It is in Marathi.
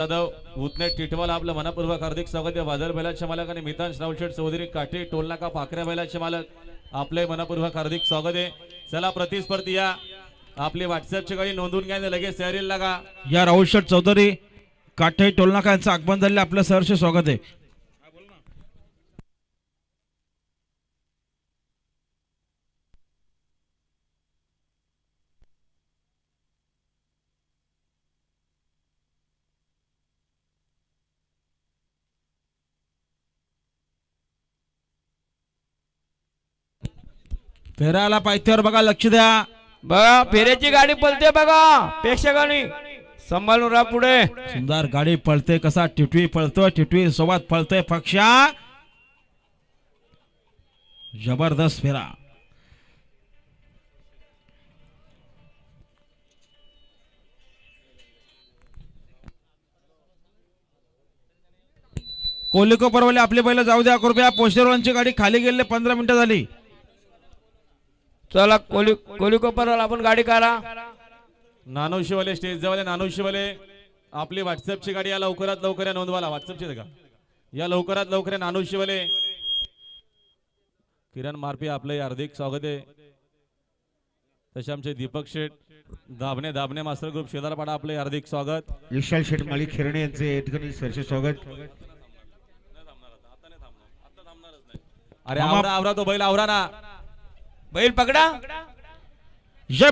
जाधव उतने टिटवाला आपलं मनापूर्वक हार्दिक स्वागत. या वादळ बैलाचे मालक आणि मितान श्रावशेठ चौधरी काठी टोलनाका पाखऱ्या बैलाचे मालक आपले मनपूर्वक हार्दिक स्वागत आहे. चला प्रतिस्पर्धी या. आपली व्हॉट्सअपची गाडी नोंदवून घ्या लगेच तयारीला लागा. या राहुल शेठ चौधरी काठे टोलनाका यांचं आगमन झाले आपलं सहर्ष स्वागत आहे. फेराला पायथ्यावर बघा लक्ष द्या. बघा फेऱ्याची गाडी पलते बघा. प्रेक्षकांनी सांभाळून राहा पुढे. सुंदर गाडी पळते कसा टिटवी पळतोय टिटवी सोबत पळतोय पक्षा. जबरदस्त फेरा. कोलिको परवले आपले पहिलं जाऊ द्या कृपया पोस्टरवांची गाडी खाली गेले पंधरा मिनिटं झाली. चला कोली कोली कोपरवाला आपण गाडी काढा. नानू शिवाले स्टेज जवळ नानू शिवाले. आपली व्हॉट्सअपची गाडी या लवकरात लवकर या नोंदवाला. व्हॉट्सअपची का? या लवकरात लवकर या नानू शिवाले. किरण मारपी आपलं हार्दिक स्वागत आहे. तसे आमचे दीपक शेठ दाबणे दाबणे मास्टर ग्रुप शेजारपाडा आपले हार्दिक स्वागत. विशाल शेठ मालिक खिरणे यांचे स्वागत. अरे आवरा आवरा तो बैल आवरा ना. बैल पकडा. जय